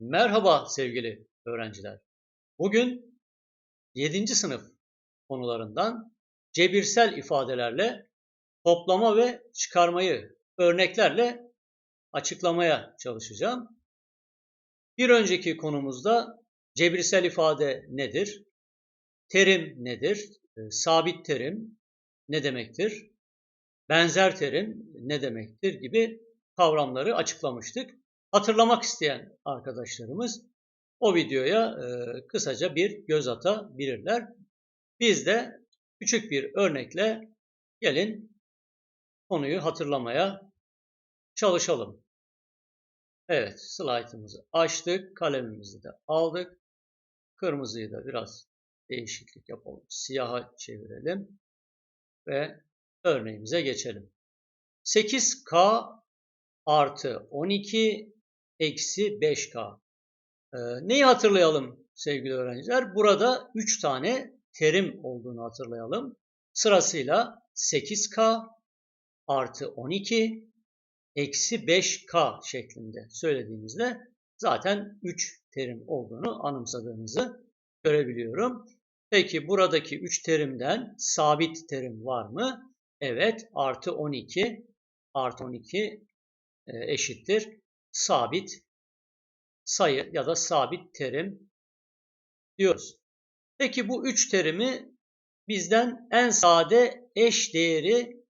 Merhaba sevgili öğrenciler. Bugün 7. sınıf konularından cebirsel ifadelerle toplama ve çıkarmayı örneklerle açıklamaya çalışacağım. Bir önceki konumuzda cebirsel ifade nedir? Terim nedir? E, sabit terim ne demektir? Benzer terim ne demektir gibi kavramları açıklamıştık. Hatırlamak isteyen arkadaşlarımız o videoya e, kısaca bir göz atabilirler. Biz de küçük bir örnekle gelin konuyu hatırlamaya çalışalım. Evet, slaytımızı açtık, kalemimizi de aldık. Kırmızıyı da biraz değişiklik yapalım. Siyaha çevirelim ve örneğimize geçelim. 8K artı 12 eksi 5K. Ee, neyi hatırlayalım sevgili öğrenciler? Burada 3 tane terim olduğunu hatırlayalım. Sırasıyla 8K artı 12 eksi 5K şeklinde söylediğimizde zaten 3 terim olduğunu anımsadığınızı görebiliyorum. Peki buradaki 3 terimden sabit terim var mı? Evet artı 12 artı 12 e, eşittir sabit sayı ya da sabit terim diyoruz. Peki bu üç terimi bizden en sade eş değeri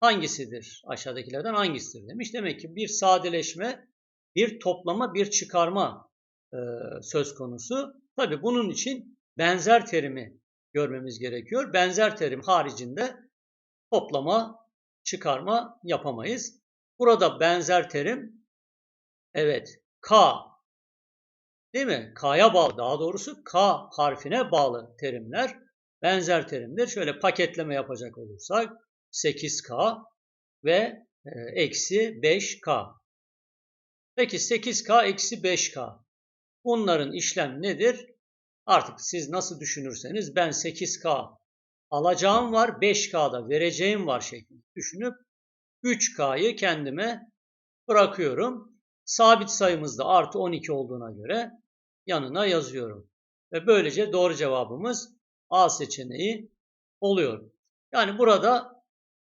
hangisidir? Aşağıdakilerden hangisidir demiş. Demek ki bir sadeleşme, bir toplama, bir çıkarma e, söz konusu. Tabi bunun için benzer terimi görmemiz gerekiyor. Benzer terim haricinde toplama, çıkarma yapamayız. Burada benzer terim evet K değil mi? K'ya bağlı daha doğrusu K harfine bağlı terimler benzer terimdir. Şöyle paketleme yapacak olursak 8K ve e, eksi 5K. Peki 8K eksi 5K. Bunların işlem nedir? Artık siz nasıl düşünürseniz ben 8K alacağım var 5K'da vereceğim var şeklinde düşünüp 3K'yı kendime bırakıyorum. Sabit sayımızda artı 12 olduğuna göre yanına yazıyorum. Ve böylece doğru cevabımız A seçeneği oluyor. Yani burada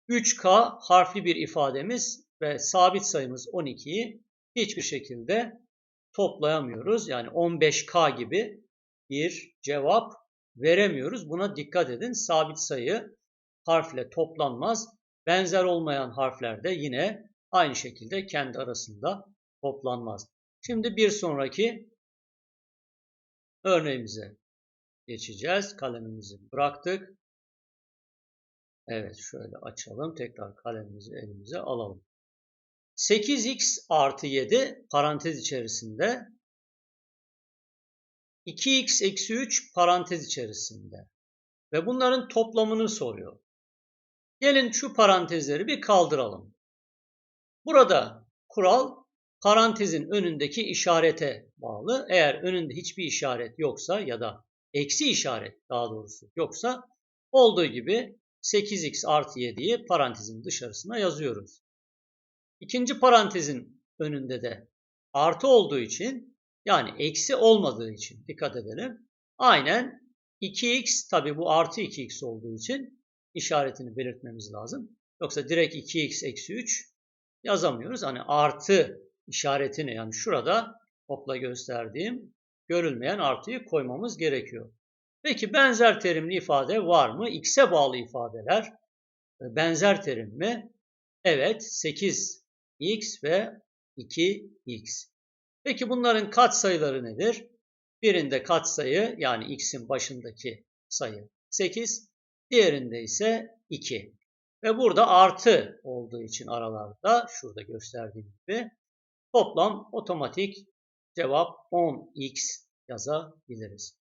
3K harfli bir ifademiz ve sabit sayımız 12'yi hiçbir şekilde toplayamıyoruz. Yani 15K gibi bir cevap veremiyoruz. Buna dikkat edin. Sabit sayı harfle toplanmaz. Benzer olmayan harfler de yine aynı şekilde kendi arasında toplanmaz. Şimdi bir sonraki örneğimize geçeceğiz. Kalemimizi bıraktık. Evet şöyle açalım. Tekrar kalemimizi elimize alalım. 8x artı 7 parantez içerisinde 2x eksi 3 parantez içerisinde ve bunların toplamını soruyor. Gelin şu parantezleri bir kaldıralım. Burada kural parantezin önündeki işarete bağlı. Eğer önünde hiçbir işaret yoksa ya da eksi işaret daha doğrusu yoksa olduğu gibi 8x artı 7'yi parantezin dışarısına yazıyoruz. İkinci parantezin önünde de artı olduğu için yani eksi olmadığı için dikkat edelim. Aynen 2x tabi bu artı 2x olduğu için işaretini belirtmemiz lazım. Yoksa direkt 2x eksi 3 yazamıyoruz. Hani artı işaretini yani şurada okla gösterdiğim görülmeyen artıyı koymamız gerekiyor. Peki benzer terimli ifade var mı? X'e bağlı ifadeler e, benzer terim mi? Evet 8x ve 2x. Peki bunların katsayıları nedir? Birinde katsayı yani x'in başındaki sayı 8, Diğerinde ise 2. Ve burada artı olduğu için aralarda şurada gösterdiğim gibi toplam otomatik cevap 10x yazabiliriz.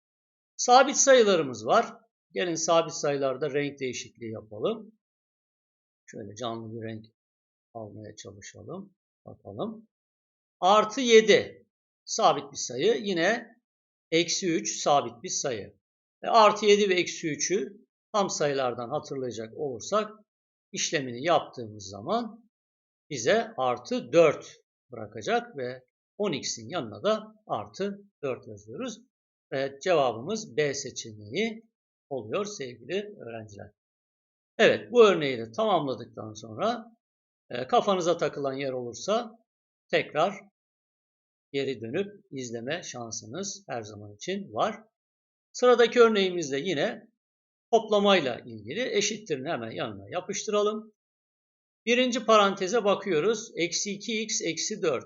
Sabit sayılarımız var. Gelin sabit sayılarda renk değişikliği yapalım. Şöyle canlı bir renk almaya çalışalım. Bakalım. Artı 7 sabit bir sayı. Yine eksi 3 sabit bir sayı. E, artı 7 ve eksi 3'ü tam sayılardan hatırlayacak olursak işlemini yaptığımız zaman bize artı 4 bırakacak ve 10x'in yanına da artı 4 yazıyoruz. Ve cevabımız B seçeneği oluyor sevgili öğrenciler. Evet bu örneği de tamamladıktan sonra e, kafanıza takılan yer olursa tekrar geri dönüp izleme şansınız her zaman için var. Sıradaki örneğimizde yine toplamayla ilgili eşittirin hemen yanına yapıştıralım. Birinci paranteze bakıyoruz. Eksi 2x eksi 4.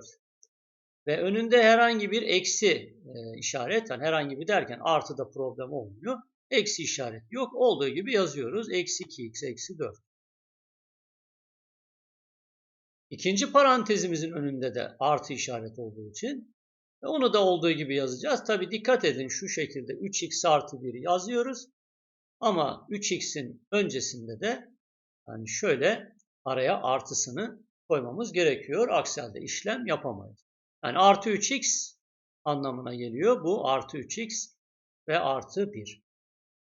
Ve önünde herhangi bir eksi e, işaret, yani herhangi bir derken artı da problem olmuyor. Eksi işaret yok. Olduğu gibi yazıyoruz. Eksi 2x eksi 4. İkinci parantezimizin önünde de artı işaret olduğu için onu da olduğu gibi yazacağız. Tabi dikkat edin şu şekilde 3x artı 1 yazıyoruz. Ama 3x'in öncesinde de yani şöyle araya artısını koymamız gerekiyor. Aksi halde işlem yapamayız. Yani artı 3x anlamına geliyor. Bu artı 3x ve artı 1.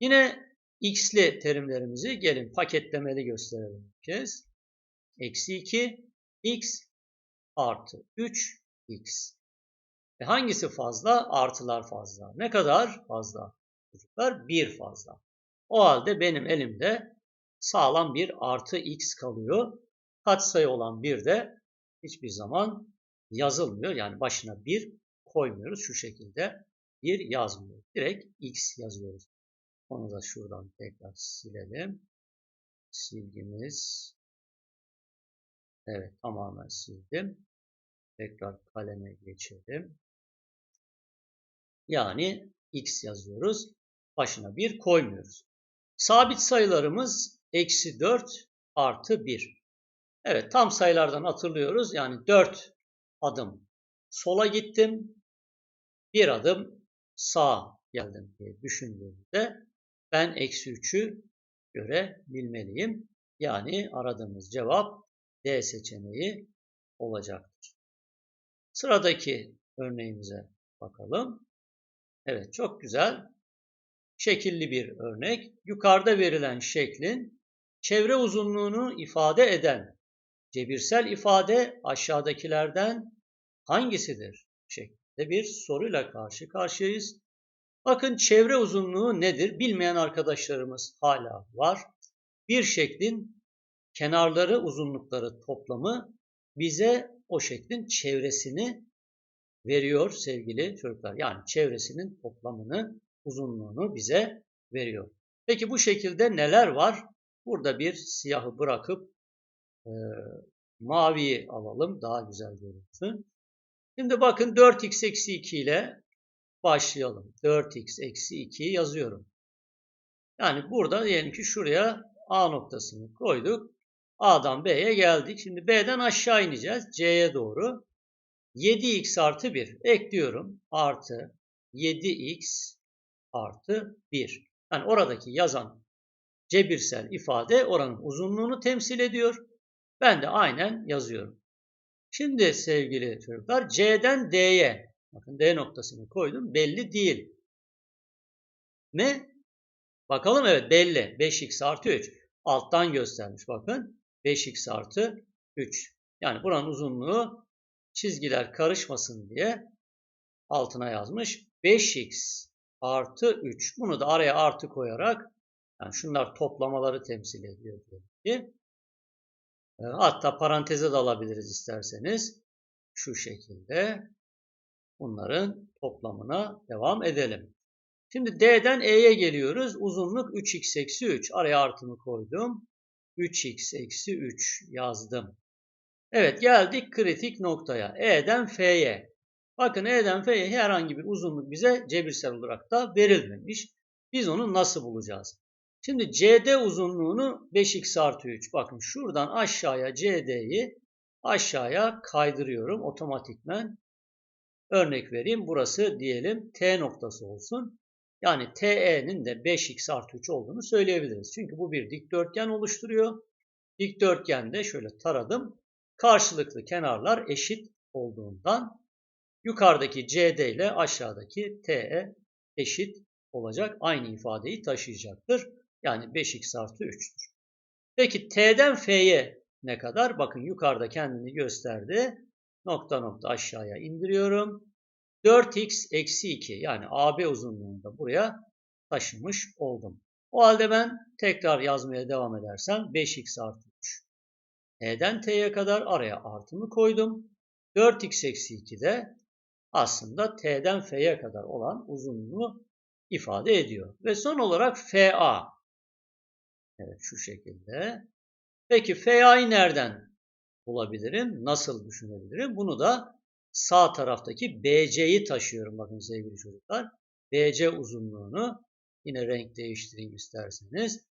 Yine x'li terimlerimizi gelin paketlemeli gösterelim bir kez. Eksi 2 x artı 3 x. E hangisi fazla? Artılar fazla. Ne kadar fazla? Çocuklar 1 fazla. O halde benim elimde sağlam bir artı x kalıyor. Katsayı olan 1 de hiçbir zaman yazılmıyor. Yani başına 1 koymuyoruz. Şu şekilde 1 yazmıyor. Direkt x yazıyoruz. Onu da şuradan tekrar silelim. Silgimiz. Evet tamamen sildim. Tekrar kaleme geçelim. Yani x yazıyoruz. Başına 1 koymuyoruz. Sabit sayılarımız eksi 4 artı 1. Evet tam sayılardan hatırlıyoruz. Yani 4 adım sola gittim. Bir adım sağa geldim diye düşündüğümde ben eksi 3'ü görebilmeliyim. Yani aradığımız cevap D seçeneği olacaktır. Sıradaki örneğimize bakalım. Evet çok güzel. Şekilli bir örnek. Yukarıda verilen şeklin çevre uzunluğunu ifade eden cebirsel ifade aşağıdakilerden hangisidir? şeklinde bir soruyla karşı karşıyayız. Bakın çevre uzunluğu nedir? Bilmeyen arkadaşlarımız hala var. Bir şeklin kenarları uzunlukları toplamı bize o şeklin çevresini veriyor sevgili çocuklar. Yani çevresinin toplamını, uzunluğunu bize veriyor. Peki bu şekilde neler var? Burada bir siyahı bırakıp e, maviyi alalım. Daha güzel görünsün. Şimdi bakın 4x eksi 2 ile başlayalım. 4x eksi 2'yi yazıyorum. Yani burada diyelim ki şuraya A noktasını koyduk. A'dan B'ye geldik. Şimdi B'den aşağı ineceğiz. C'ye doğru. 7x artı 1 ekliyorum. Artı 7x artı 1. Yani oradaki yazan cebirsel ifade oranın uzunluğunu temsil ediyor. Ben de aynen yazıyorum. Şimdi sevgili çocuklar C'den D'ye bakın D noktasını koydum belli değil. Ne? Bakalım evet belli. 5x artı 3. Alttan göstermiş bakın. 5x artı 3. Yani buranın uzunluğu çizgiler karışmasın diye altına yazmış. 5x artı 3. Bunu da araya artı koyarak yani şunlar toplamaları temsil ediyor diyor. Ee, hatta paranteze de alabiliriz isterseniz. Şu şekilde bunların toplamına devam edelim. Şimdi D'den E'ye geliyoruz. Uzunluk 3x eksi 3. Araya artımı koydum. 3x eksi 3 yazdım. Evet geldik kritik noktaya. E'den F'ye. Bakın E'den F'ye herhangi bir uzunluk bize cebirsel olarak da verilmemiş. Biz onu nasıl bulacağız? Şimdi CD uzunluğunu 5x artı 3. Bakın şuradan aşağıya CD'yi aşağıya kaydırıyorum otomatikmen. Örnek vereyim. Burası diyelim T noktası olsun. Yani TE'nin de 5x artı 3 olduğunu söyleyebiliriz. Çünkü bu bir dikdörtgen oluşturuyor. Dikdörtgende şöyle taradım. Karşılıklı kenarlar eşit olduğundan yukarıdaki CD ile aşağıdaki TE eşit olacak. Aynı ifadeyi taşıyacaktır. Yani 5x artı 3'tür. Peki T'den F'ye ne kadar? Bakın yukarıda kendini gösterdi. nokta nokta aşağıya indiriyorum. 4x eksi 2 yani AB uzunluğunu da buraya taşımış oldum. O halde ben tekrar yazmaya devam edersem 5x artı 3. E'den T'ye kadar araya artımı koydum. 4x eksi 2 de aslında T'den F'ye kadar olan uzunluğu ifade ediyor. Ve son olarak FA. Evet şu şekilde. Peki FA'yı nereden bulabilirim? Nasıl düşünebilirim? Bunu da sağ taraftaki BC'yi taşıyorum bakın sevgili çocuklar. BC uzunluğunu yine renk değiştireyim isterseniz.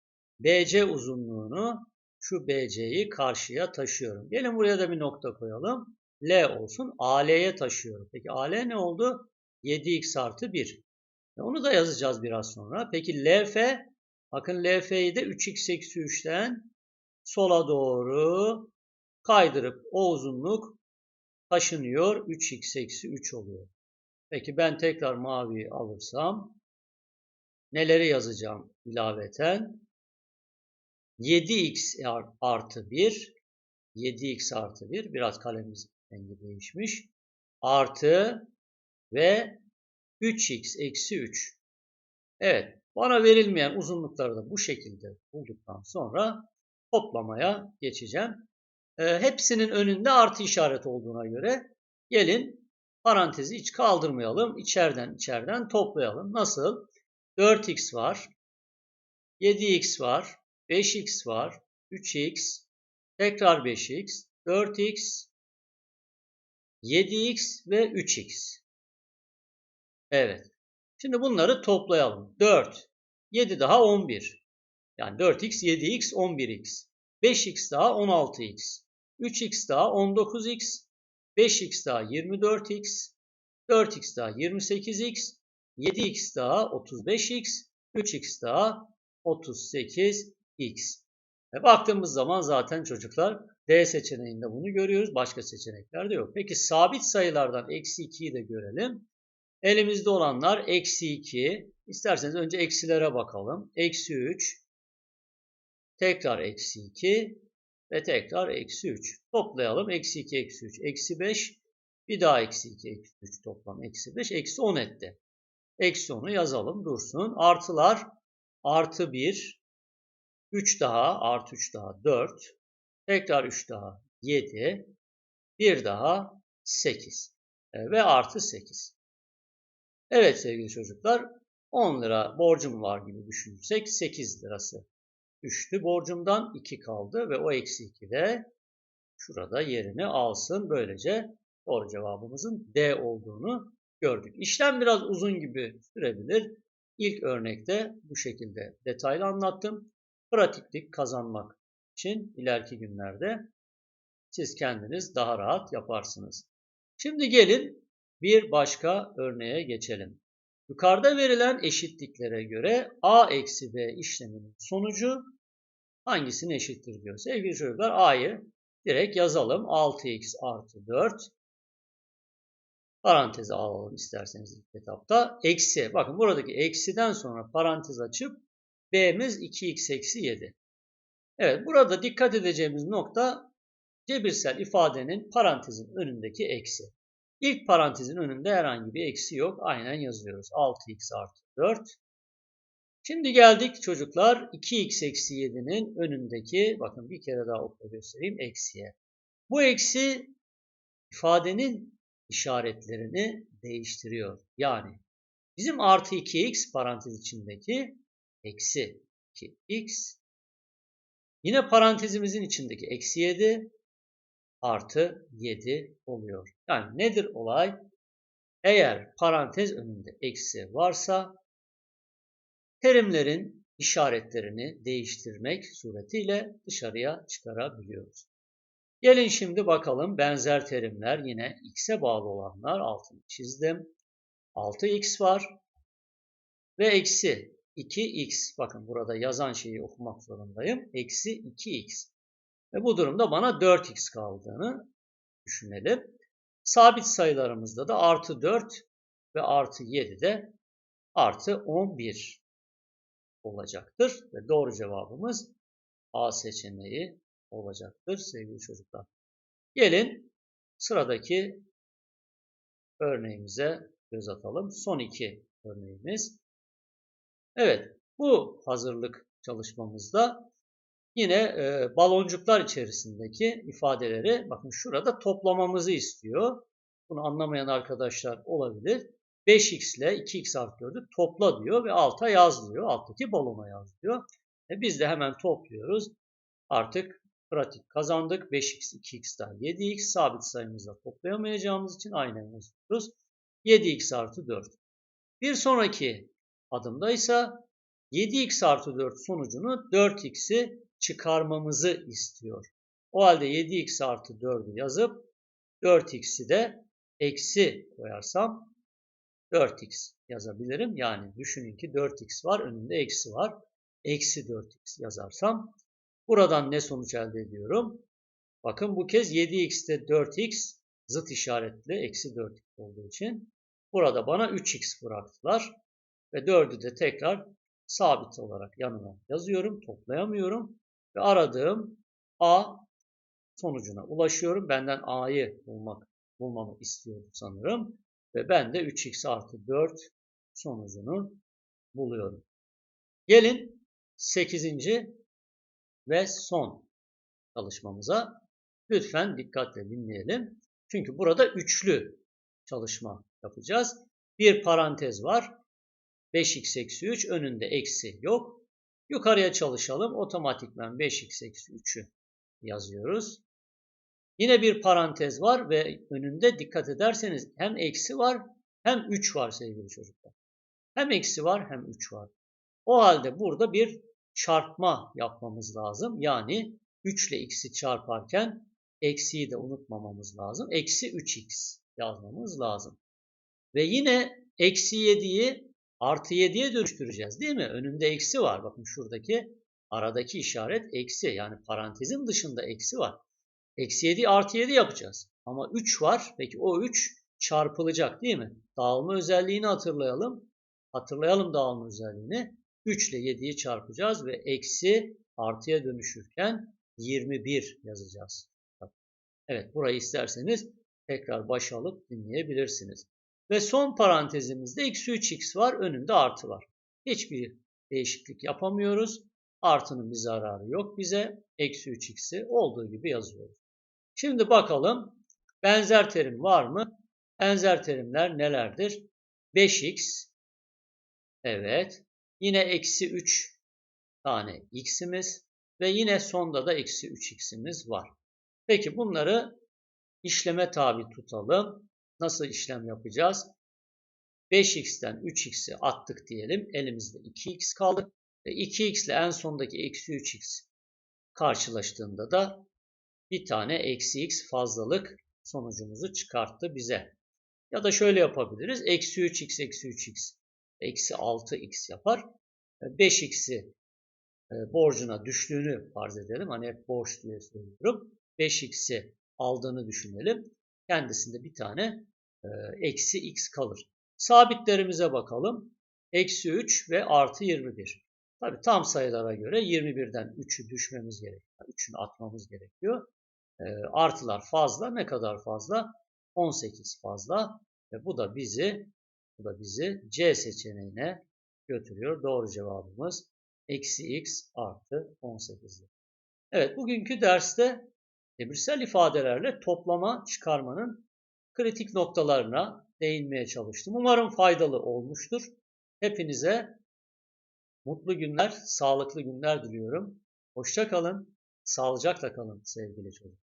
BC uzunluğunu şu BC'yi karşıya taşıyorum. Gelin buraya da bir nokta koyalım. L olsun. AL'ye taşıyorum. Peki AL ne oldu? 7x artı 1. E onu da yazacağız biraz sonra. Peki LF, bakın LF'yi de 3x eksi 3'ten sola doğru kaydırıp o uzunluk taşınıyor. 3x eksi 3 oluyor. Peki ben tekrar mavi alırsam neleri yazacağım ilaveten? 7x artı 1 7x artı 1 biraz kalemimiz rengi değişmiş. Artı ve 3x eksi 3. Evet bana verilmeyen uzunlukları da bu şekilde bulduktan sonra toplamaya geçeceğim. E, hepsinin önünde artı işareti olduğuna göre gelin parantezi hiç kaldırmayalım. İçeriden içeriden toplayalım. Nasıl? 4x var. 7x var. 5x var. 3x. Tekrar 5x. 4x. 7x ve 3x. Evet. Şimdi bunları toplayalım. 4. 7 daha 11. Yani 4x, 7x, 11x. 5x daha 16x. 3x daha 19x. 5x daha 24x. 4x daha 28x. 7x daha 35x. 3x daha 38x. E baktığımız zaman zaten çocuklar D seçeneğinde bunu görüyoruz. Başka seçeneklerde yok. Peki sabit sayılardan eksi 2'yi de görelim. Elimizde olanlar eksi 2. İsterseniz önce eksilere bakalım. Eksi 3. Tekrar eksi 2. Ve tekrar eksi 3. Toplayalım. Eksi 2, eksi 3, eksi 5. Bir daha eksi 2, eksi 3 toplam eksi 5. Eksi 10 etti. Eksi 10'u yazalım dursun. Artılar artı 1. 3 daha artı 3 daha 4. Tekrar 3 daha 7. Bir daha 8. E, ve artı 8. Evet sevgili çocuklar 10 lira borcum var gibi düşünürsek 8 lirası düştü. Borcumdan 2 kaldı ve o eksi 2 de şurada yerini alsın. Böylece doğru cevabımızın D olduğunu gördük. İşlem biraz uzun gibi sürebilir. İlk örnekte bu şekilde detaylı anlattım. Pratiklik kazanmak için ileriki günlerde siz kendiniz daha rahat yaparsınız. Şimdi gelin bir başka örneğe geçelim. Yukarıda verilen eşitliklere göre a eksi b işleminin sonucu hangisine eşittir diyor. Sevgili çocuklar a'yı direkt yazalım. 6x artı 4 paranteze alalım isterseniz ilk etapta. Eksi bakın buradaki eksiden sonra parantez açıp b'miz 2x eksi 7. Evet burada dikkat edeceğimiz nokta cebirsel ifadenin parantezin önündeki eksi. İlk parantezin önünde herhangi bir eksi yok. Aynen yazıyoruz. 6x artı 4. Şimdi geldik çocuklar 2x eksi 7'nin önündeki bakın bir kere daha okula göstereyim eksiye. Bu eksi ifadenin işaretlerini değiştiriyor. Yani bizim artı 2x parantez içindeki eksi 2x yine parantezimizin içindeki eksi 7 artı 7 oluyor. Yani nedir olay? Eğer parantez önünde eksi varsa terimlerin işaretlerini değiştirmek suretiyle dışarıya çıkarabiliyoruz. Gelin şimdi bakalım benzer terimler yine x'e bağlı olanlar altını çizdim. 6x var ve eksi 2x. Bakın burada yazan şeyi okumak zorundayım. Eksi 2x. Ve bu durumda bana 4x kaldığını düşünelim. Sabit sayılarımızda da artı 4 ve artı 7 de artı 11 olacaktır. Ve doğru cevabımız A seçeneği olacaktır sevgili çocuklar. Gelin sıradaki örneğimize göz atalım. Son iki örneğimiz. Evet, bu hazırlık çalışmamızda yine e, baloncuklar içerisindeki ifadeleri bakın şurada toplamamızı istiyor. Bunu anlamayan arkadaşlar olabilir. 5x ile 2x artı 4'ü topla diyor ve alta yaz diyor. Alttaki balona yaz diyor. E biz de hemen topluyoruz. Artık pratik kazandık. 5x, 2x daha 7x sabit sayımızla toplayamayacağımız için aynen yazıyoruz. 7x artı 4. Bir sonraki adımda ise 7x artı 4 sonucunu 4x'i çıkarmamızı istiyor. O halde 7x artı 4'ü yazıp 4x'i de eksi koyarsam 4x yazabilirim. Yani düşünün ki 4x var, önünde eksi var. Eksi 4x yazarsam buradan ne sonuç elde ediyorum? Bakın bu kez 7x'te 4x zıt işaretli eksi 4x olduğu için burada bana 3x bıraktılar. Ve 4'ü de tekrar sabit olarak yanına yazıyorum. Toplayamıyorum. Ve aradığım A sonucuna ulaşıyorum. Benden A'yı bulmak, bulmamı istiyordu sanırım. Ve ben de 3x artı 4 sonucunu buluyorum. Gelin 8. ve son çalışmamıza lütfen dikkatle dinleyelim. Çünkü burada üçlü çalışma yapacağız. Bir parantez var. 5x eksi 3 önünde eksi yok. Yukarıya çalışalım. Otomatikman 5x eksi 3'ü yazıyoruz. Yine bir parantez var ve önünde dikkat ederseniz hem eksi var hem 3 var sevgili çocuklar. Hem eksi var hem 3 var. O halde burada bir çarpma yapmamız lazım. Yani 3 ile x'i çarparken eksiyi de unutmamamız lazım. Eksi 3x yazmamız lazım. Ve yine eksi 7'yi artı 7'ye dönüştüreceğiz değil mi? Önünde eksi var. Bakın şuradaki aradaki işaret eksi. Yani parantezin dışında eksi var. Eksi 7 artı 7 yapacağız. Ama 3 var. Peki o 3 çarpılacak değil mi? Dağılma özelliğini hatırlayalım. Hatırlayalım dağılma özelliğini. 3 ile 7'yi çarpacağız ve eksi artıya dönüşürken 21 yazacağız. Evet burayı isterseniz tekrar başa alıp dinleyebilirsiniz. Ve son parantezimizde eksi 3x var. Önünde artı var. Hiçbir değişiklik yapamıyoruz. Artının bir zararı yok bize. Eksi 3x'i olduğu gibi yazıyoruz. Şimdi bakalım benzer terim var mı? Benzer terimler nelerdir? 5x evet yine eksi 3 tane x'imiz ve yine sonda da eksi 3x'imiz var. Peki bunları işleme tabi tutalım. Nasıl işlem yapacağız? 5x'ten 3x'i attık diyelim. Elimizde 2x kaldı. Ve 2x ile en sondaki eksi 3x karşılaştığında da bir tane eksi x fazlalık sonucumuzu çıkarttı bize. Ya da şöyle yapabiliriz. Eksi 3x eksi 3x eksi 6x yapar. 5x'i e, borcuna düştüğünü farz edelim. Hani hep borç diye söylüyorum. 5x'i aldığını düşünelim. Kendisinde bir tane e, eksi x kalır. Sabitlerimize bakalım. Eksi 3 ve artı 21. Tabi tam sayılara göre 21'den 3'ü düşmemiz gerekiyor. 3'ünü atmamız gerekiyor. E, artılar fazla. Ne kadar fazla? 18 fazla. Ve bu da bizi bu da bizi C seçeneğine götürüyor. Doğru cevabımız eksi x artı 18. Evet bugünkü derste Ebirsel ifadelerle toplama çıkarmanın kritik noktalarına değinmeye çalıştım. Umarım faydalı olmuştur. Hepinize mutlu günler, sağlıklı günler diliyorum. Hoşça kalın, sağlıcakla kalın sevgili çocuklar.